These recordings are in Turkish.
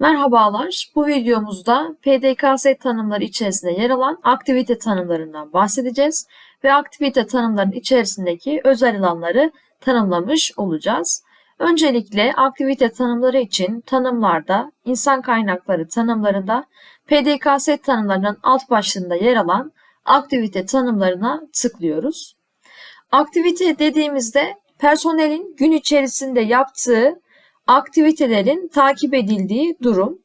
Merhabalar, bu videomuzda PDKS tanımları içerisinde yer alan aktivite tanımlarından bahsedeceğiz ve aktivite tanımlarının içerisindeki özel alanları tanımlamış olacağız. Öncelikle aktivite tanımları için tanımlarda, insan kaynakları tanımlarında PDKS tanımlarının alt başlığında yer alan aktivite tanımlarına tıklıyoruz. Aktivite dediğimizde personelin gün içerisinde yaptığı aktivitelerin takip edildiği durum.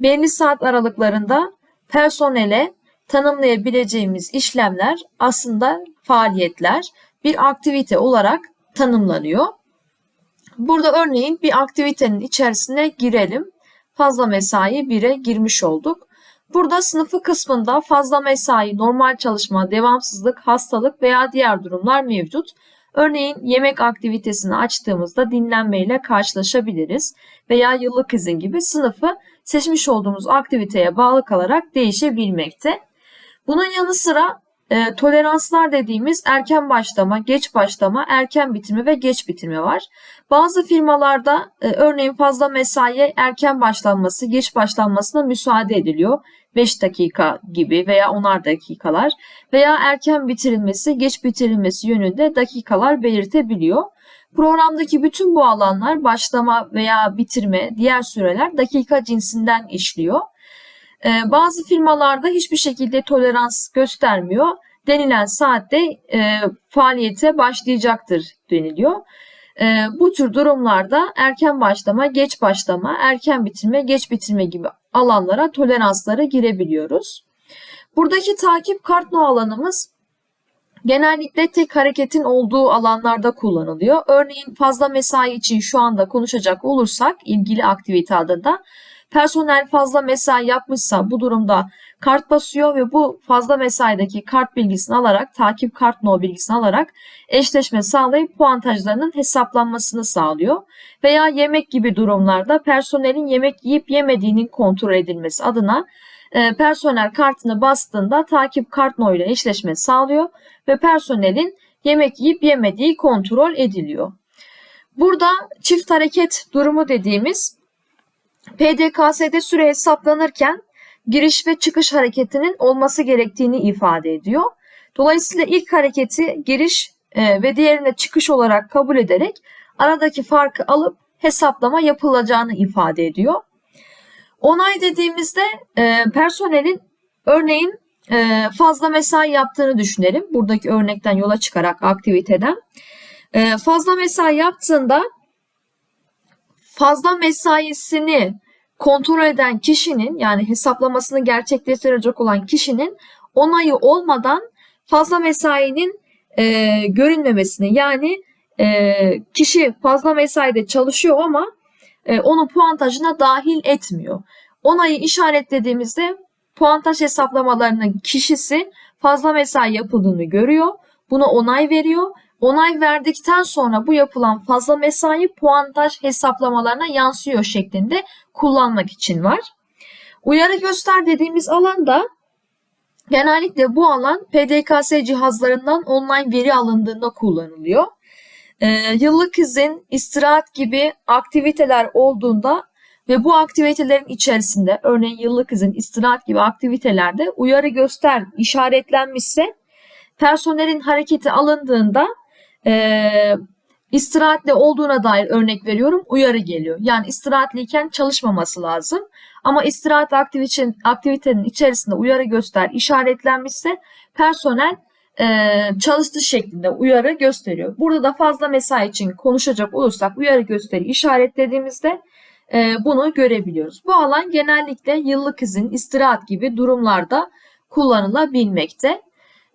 Belli saat aralıklarında personele tanımlayabileceğimiz işlemler aslında faaliyetler bir aktivite olarak tanımlanıyor. Burada örneğin bir aktivitenin içerisine girelim. Fazla mesai 1'e girmiş olduk. Burada sınıfı kısmında fazla mesai, normal çalışma, devamsızlık, hastalık veya diğer durumlar mevcut. Örneğin yemek aktivitesini açtığımızda dinlenmeyle karşılaşabiliriz veya yıllık izin gibi sınıfı seçmiş olduğumuz aktiviteye bağlı kalarak değişebilmekte. Bunun yanı sıra e, toleranslar dediğimiz erken başlama, geç başlama, erken bitirme ve geç bitirme var. Bazı firmalarda e, örneğin fazla mesaiye erken başlanması, geç başlanmasına müsaade ediliyor. 5 dakika gibi veya 10'ar dakikalar veya erken bitirilmesi, geç bitirilmesi yönünde dakikalar belirtebiliyor. Programdaki bütün bu alanlar başlama veya bitirme, diğer süreler dakika cinsinden işliyor. Ee, bazı firmalarda hiçbir şekilde tolerans göstermiyor. Denilen saatte e, faaliyete başlayacaktır deniliyor. E, bu tür durumlarda erken başlama, geç başlama, erken bitirme, geç bitirme gibi alanlara toleranslara girebiliyoruz. Buradaki takip kartno alanımız genellikle tek hareketin olduğu alanlarda kullanılıyor. Örneğin fazla mesai için şu anda konuşacak olursak ilgili aktivite adında personel fazla mesai yapmışsa bu durumda kart basıyor ve bu fazla mesaideki kart bilgisini alarak, takip kart no bilgisini alarak eşleşme sağlayıp puantajlarının hesaplanmasını sağlıyor. Veya yemek gibi durumlarda personelin yemek yiyip yemediğinin kontrol edilmesi adına e, personel kartını bastığında takip kart no ile eşleşme sağlıyor ve personelin yemek yiyip yemediği kontrol ediliyor. Burada çift hareket durumu dediğimiz PDKS'de süre hesaplanırken giriş ve çıkış hareketinin olması gerektiğini ifade ediyor. Dolayısıyla ilk hareketi giriş e, ve diğerine çıkış olarak kabul ederek aradaki farkı alıp hesaplama yapılacağını ifade ediyor. Onay dediğimizde e, personelin örneğin e, fazla mesai yaptığını düşünelim. Buradaki örnekten yola çıkarak aktiviteden. Fazla mesai yaptığında fazla mesaisini kontrol eden kişinin yani hesaplamasını gerçekleştirecek olan kişinin onayı olmadan fazla mesainin e, görünmemesini yani e, kişi fazla mesaide çalışıyor ama e, onu puantajına dahil etmiyor. Onayı işaretlediğimizde puantaj hesaplamalarının kişisi fazla mesai yapıldığını görüyor. Buna onay veriyor Onay verdikten sonra bu yapılan fazla mesai puantaj hesaplamalarına yansıyor şeklinde kullanmak için var. Uyarı göster dediğimiz alanda genellikle bu alan PDKS cihazlarından online veri alındığında kullanılıyor. Ee, yıllık izin, istirahat gibi aktiviteler olduğunda ve bu aktivitelerin içerisinde örneğin yıllık izin, istirahat gibi aktivitelerde uyarı göster işaretlenmişse personelin hareketi alındığında e, istirahatle olduğuna dair örnek veriyorum uyarı geliyor. Yani istirahatliyken çalışmaması lazım. Ama istirahat aktivitenin, içerisinde uyarı göster işaretlenmişse personel e, çalıştığı şeklinde uyarı gösteriyor. Burada da fazla mesai için konuşacak olursak uyarı gösteri işaretlediğimizde e, bunu görebiliyoruz. Bu alan genellikle yıllık izin, istirahat gibi durumlarda kullanılabilmekte.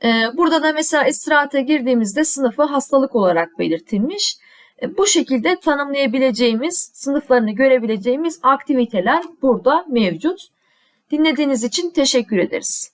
Ee, burada da mesela istirahate girdiğimizde sınıfı hastalık olarak belirtilmiş. Ee, bu şekilde tanımlayabileceğimiz, sınıflarını görebileceğimiz aktiviteler burada mevcut. Dinlediğiniz için teşekkür ederiz.